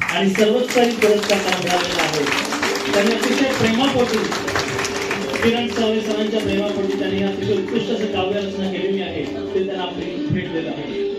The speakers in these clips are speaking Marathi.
आणि सर्वोच्चारी पुरस्कार मिळालेला आहे. त्यांनी अतिशय प्रेमापोटी किरण सावळे सरांच्या प्रेमापोटी त्यांनी अतिशय उत्कृष्ट असं काव्य रचना केलेली आहे. ते त्यांना आपली भेट देत आहे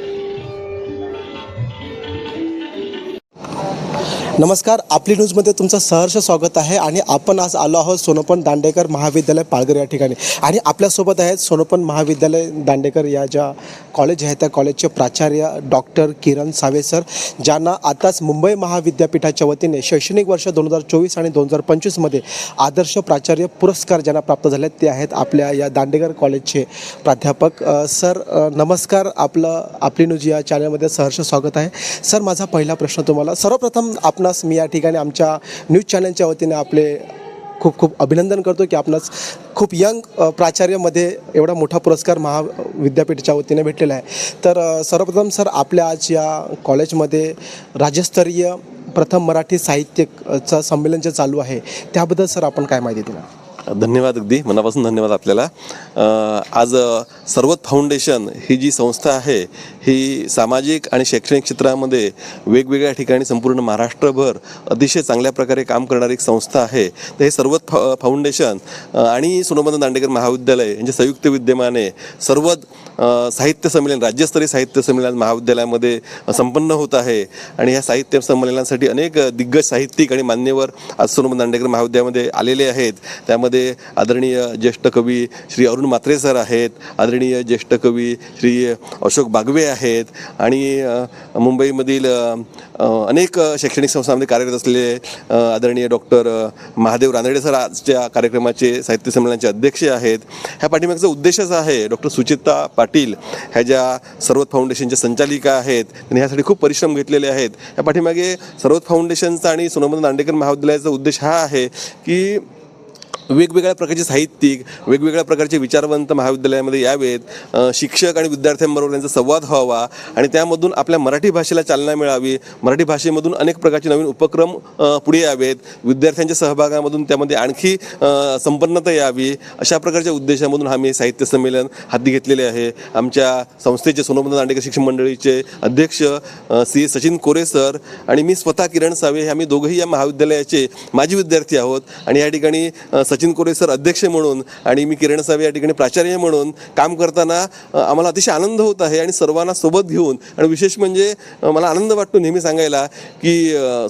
नमस्कार आपली न्यूजमध्ये तुमचं सहर्ष स्वागत आहे आणि आपण आज आलो आहोत सोनोपन दांडेकर महाविद्यालय पालघर या ठिकाणी. आणि आपल्यासोबत आहेत सोनोपन महाविद्यालय दांडेकर या ज्या कॉलेज आहे त्या कॉलेजचे प्राचार्य डॉक्टर किरण सावे सर ज्यांना आताच मुंबई महाविद्यापीठाच्या वतीने शैक्षणिक वर्ष दोन हजार चोवीस आणि दोन हजार पंचवीसमध्ये आदर्श प्राचार्य पुरस्कार ज्यांना प्राप्त झाले ते आहेत आपल्या या दांडेकर कॉलेजचे प्राध्यापक. सर नमस्कार आपलं आपली न्यूज या चॅनलमध्ये सहर्ष स्वागत आहे. सर माझा पहिला प्रश्न तुम्हाला सर्वप्रथम आपणास मी या ठिकाणी आमच्या न्यूज चॅनलच्या वतीने आपले खूप खूप अभिनंदन करतो की आपणास खूप यंग प्राचार्यमध्ये एवढा मोठा पुरस्कार महाविद्यापीठाच्या वतीने भेटलेला आहे. तर सर्वप्रथम सर आपल्या आज या कॉलेजमध्ये राज्यस्तरीय प्रथम मराठी साहित्यचं संमेलन जे चालू आहे त्याबद्दल सर आपण काय माहिती दिला? धन्यवाद अगदी. मनापासून धन्यवाद आपल्याला. आज सर्वत फाउंडेशन ही जी संस्था आहे ही सामाजिक आणि शैक्षणिक क्षेत्रामध्ये वेगवेगळ्या ठिकाणी संपूर्ण महाराष्ट्रभर अतिशय चांगल्या प्रकारे काम करणारी एक संस्था आहे. तर हे सर्वत फा फाउंडेशन आणि सोनोबंद दांडेकर महाविद्यालय यांच्या संयुक्त विद्यमाने सर्वत साहित्य संमेलन राज्यस्तरीय साहित्य संमेलन महाविद्यालयामध्ये संपन्न होत आहे. आणि ह्या साहित्य संमेलनासाठी अनेक दिग्गज साहित्यिक आणि मान्यवर आज सोनोबंद दांडेकर महाविद्यालयामध्ये आलेले आहेत. त्यामध्ये आदरणीय ज्येष्ठ कवी श्री अरुण म्हात्रे सर आहेत आदरणीय ज्येष्ठ कवी श्री अशोक बागवे आहेत आणि मुंबईमधील अनेक शैक्षणिक संस्थांमध्ये कार्यरत असलेले आदरणीय डॉक्टर महादेव रानडे सर आजच्या कार्यक्रमाचे साहित्य संमेलनाचे अध्यक्ष आहेत. ह्या पाठीमागचा उद्देशच आहे डॉक्टर सुचिता पाटील ह्या ज्या सर्वत फाउंडेशनच्या संचालिका आहेत त्यांनी ह्यासाठी खूप परिश्रम घेतलेले आहेत. या पाठीमागे सर्वत फाउंडेशनचा आणि सोनमंत दांडेकर महाविद्यालयाचा उद्देश हा आहे की वेगवेगळ्या प्रकारचे साहित्यिक वेगवेगळ्या प्रकारचे विचारवंत महाविद्यालयामध्ये यावेत. शिक्षक आणि विद्यार्थ्यांबरोबर त्यांचा संवाद व्हावा आणि त्यामधून आपल्या मराठी भाषेला चालना मिळावी. मराठी भाषेमधून अनेक प्रकारचे नवीन उपक्रम पुढे यावेत. विद्यार्थ्यांच्या सहभागामधून त्यामध्ये आणखी संपन्नता यावी. अशा प्रकारच्या उद्देशामधून आम्ही साहित्य संमेलन हाती घेतलेले आहे. आमच्या संस्थेचे सोनोबंद दांडेकर शिक्षण मंडळीचे अध्यक्ष सी. सचिन कोरे सर आणि मी स्वतः किरण सावे आम्ही दोघंही या महाविद्यालयाचे माजी विद्यार्थी आहोत. आणि या ठिकाणी सचिन सचिन कोरे सर अध्यक्ष म्हणून आणि मी किरण साहेब या ठिकाणी प्राचार्य म्हणून काम करताना आम्हाला अतिशय आनंद होत आहे आणि सर्वांना सोबत घेऊन आणि विशेष म्हणजे मला आनंद वाटतो नेहमी सांगायला की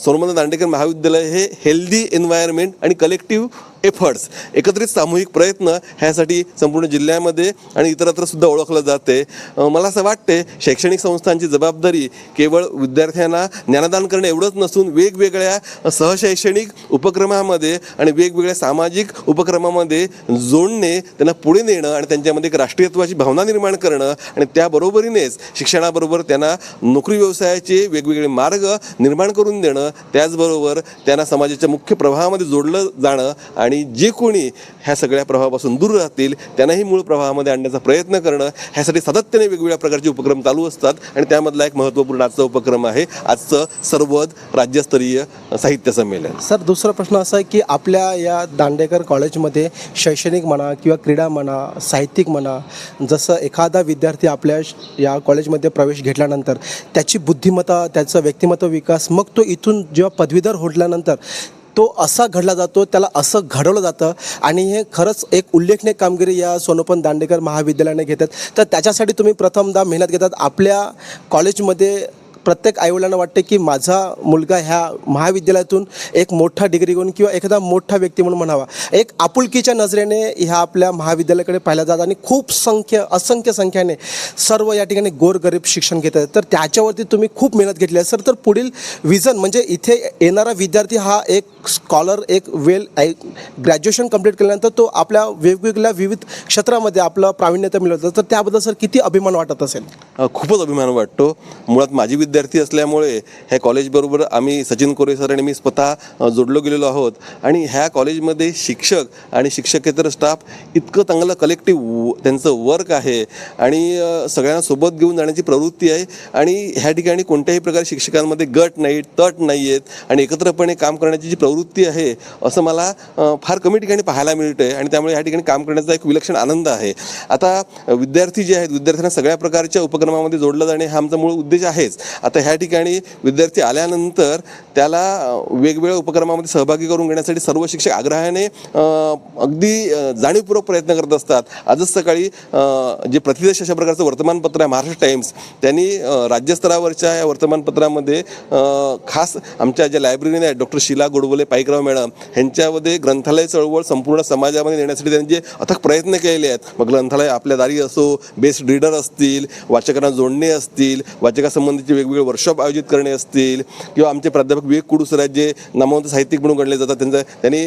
सोनमंद दांडेकर महाविद्यालय हे हेल्दी एन्व्हायरमेंट आणि कलेक्टिव्ह एफर्ट्स एकत्रित सामूहिक प्रयत्न ह्यासाठी संपूर्ण जिल्ह्यामध्ये आणि इतरत्र सुद्धा ओळखलं जाते. मला असं वाटते शैक्षणिक संस्थांची जबाबदारी केवळ विद्यार्थ्यांना ज्ञानदान करणं एवढंच नसून वेगवेगळ्या सहशैक्षणिक उपक्रमामध्ये आणि वेगवेगळ्या सामाजिक उपक्रमामध्ये जोडणे त्यांना पुढे नेणं आणि त्यांच्यामध्ये एक राष्ट्रीयत्वाची भावना निर्माण करणं आणि त्याबरोबरीनेच शिक्षणाबरोबर त्यांना नोकरी व्यवसायाचे वेगवेगळे मार्ग निर्माण करून देणं त्याचबरोबर त्यांना समाजाच्या मुख्य प्रवाहामध्ये जोडलं जाणं आणि जे कोणी ह्या सगळ्या प्रवाहापासून दूर राहतील त्यांनाही मूळ प्रवाहामध्ये आणण्याचा प्रयत्न करणं ह्यासाठी सातत्याने वेगवेगळ्या प्रकारचे उपक्रम चालू असतात आणि त्यामधला एक महत्त्वपूर्ण आजचा उपक्रम आहे आजचं सर्वद राज्यस्तरीय साहित्य संमेलन. सर दुसरा प्रश्न असा आहे की आपल्या या दांडेकर कॉलेजमध्ये शैक्षणिक म्हणा किंवा क्रीडा म्हणा साहित्यिक म्हणा जसं एखादा विद्यार्थी आपल्या श- या कॉलेजमध्ये प्रवेश घेतल्यानंतर त्याची बुद्धिमत्ता त्याचं व्यक्तिमत्व विकास मग तो इथून जेव्हा पदवीधर होडल्यानंतर तो असा घडला जातो त्याला असं घडवलं जातं आणि हे खरंच एक उल्लेखनीय कामगिरी या सोनोपन दांडेकर महाविद्यालयाने घेतात तर त्याच्यासाठी तुम्ही प्रथमदा मेहनत घेतात. आपल्या कॉलेजमध्ये प्रत्येक आईवडिलांना वाटते की माझा मुलगा ह्या महाविद्यालयातून एक मोठा डिग्री घेऊन किंवा एखादा मोठा व्यक्ती म्हणून म्हणावा. एक आपुलकीच्या नजरेने ह्या आपल्या महाविद्यालयाकडे पाहिल्या जात आणि खूप संख्य असंख्य संख्येने सर्व या ठिकाणी गोरगरीब शिक्षण घेत आहेत. तर त्याच्यावरती तुम्ही खूप मेहनत घेतली आहे. सर तर पुढील विजन म्हणजे इथे येणारा विद्यार्थी हा एक स्कॉलर एक वेल ग्रॅज्युएशन कंप्लीट केल्यानंतर तो आपल्या वेगवेगळ्या विविध क्षेत्रामध्ये आपलं प्रावीण्यता मिळवतं. तर त्याबद्दल सर किती अभिमान वाटत असेल? खूपच अभिमान वाटतो. मुळात माझी विद्यार्थी असल्यामुळे ह्या कॉलेजबरोबर आम्ही सचिन कोरे सर आणि मी स्वतः जोडलो गेलेलो आहोत. आणि ह्या कॉलेजमध्ये शिक्षक आणि शिक्षकेतर स्टाफ इतकं चांगलं कलेक्टिव्ह त्यांचं वर्क आहे. आणि सगळ्यांना सोबत घेऊन जाण्याची प्रवृत्ती आहे. आणि ह्या ठिकाणी कोणत्याही प्रकारे शिक्षकांमध्ये गट नाही तट नाही आहेत आणि एकत्रपणे काम करण्याची जी प्रवृत्ती आहे असं मला फार कमी ठिकाणी पाहायला मिळतं आहे आणि त्यामुळे ह्या ठिकाणी काम करण्याचा एक विलक्षण आनंद आहे. आता विद्यार्थी जे आहेत विद्यार्थ्यांना सगळ्या प्रकारच्या उपक्रमामध्ये जोडलं जाणे हा आमचा मूळ उद्देश आहेच. आता ह्या ठिकाणी विद्यार्थी आल्यानंतर त्याला वेगवेगळ्या उपक्रमामध्ये सहभागी करून घेण्यासाठी सर्व शिक्षक आग्रहाने अगदी जाणीवपूर्वक प्रयत्न करत असतात. आजच सकाळी जे प्रतिदेश अशा प्रकारचं वर्तमानपत्र आहे महाराष्ट्र टाइम्स त्यांनी राज्यस्तरावरच्या या वर्तमानपत्रामध्ये खास आमच्या ज्या लायब्ररीने आहेत डॉक्टर शिला गोडबोले पाईकराव मॅडम ह्यांच्यामध्ये ग्रंथालय चळवळ संपूर्ण समाजामध्ये नेण्यासाठी त्यांनी जे अथक प्रयत्न केलेले आहेत. मग ग्रंथालय आपल्या दारी असो बेस्ट रीडर असतील वाचकांना जोडणे असतील वाचकासंबंधीचे वेगवेगळे वर्कशॉप आयोजित करणे असतील किंवा आमचे प्राध्यापक विवेक कुडू सर आहेत जे नामवंत साहित्यिक म्हणून गणले जातात त्यांचा त्यांनी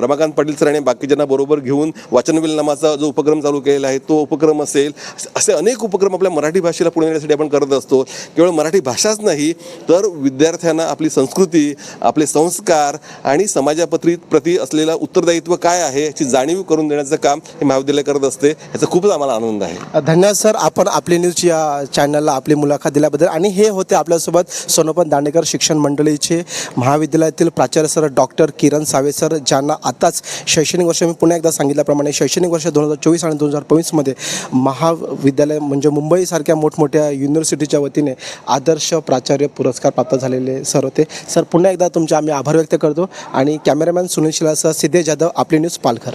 रमाकांत पाटील सर आणि बाकीच्यांना बरोबर घेऊन वाचनवेल नामाचा जो उपक्रम चालू केलेला आहे तो उपक्रम असेल असे अनेक उपक्रम आपल्या मराठी भाषेला पुढे नेण्यासाठी आपण करत असतो. केवळ मराठी भाषाच नाही तर विद्यार्थ्यांना आपली संस्कृती आपले संस्कार आणि समाजापत्री प्रती असलेला उत्तरदायित्व काय आहे याची जाणीव करून देण्याचं काम हे महाविद्यालय करत असते याचा खूपच आम्हाला आनंद आहे. धन्यवाद सर आपण आपले न्यूज या चॅनलला आपली मुलाखत दिल्याबद्दल आणि हे होते आपल्यासोबत सोनोपन दांडेकर शिक्षण मंडळीचे महाविद्यालयातील प्राचार्य sir doctor Kiran Save sir ज्यांना आताच शैक्षणिक वर्ष मी पुन्हा एकदा सांगितल्याप्रमाणे शैक्षणिक वर्ष दोन हजार चोवीस आणि दोन हजार पंचवीसमध्ये महाविद्यालय म्हणजे मुंबईसारख्या मोठमोठ्या युनिव्हर्सिटीच्या वतीने आदर्श प्राचार्य पुरस्कार प्राप्त झालेले सर होते. सर पुन्हा एकदा तुमचे आम्ही आभार व्यक्त करतो आणि कॅमेरामॅन सुनील शिलासह सिद्धे जाधव आपली न्यूज पालघर.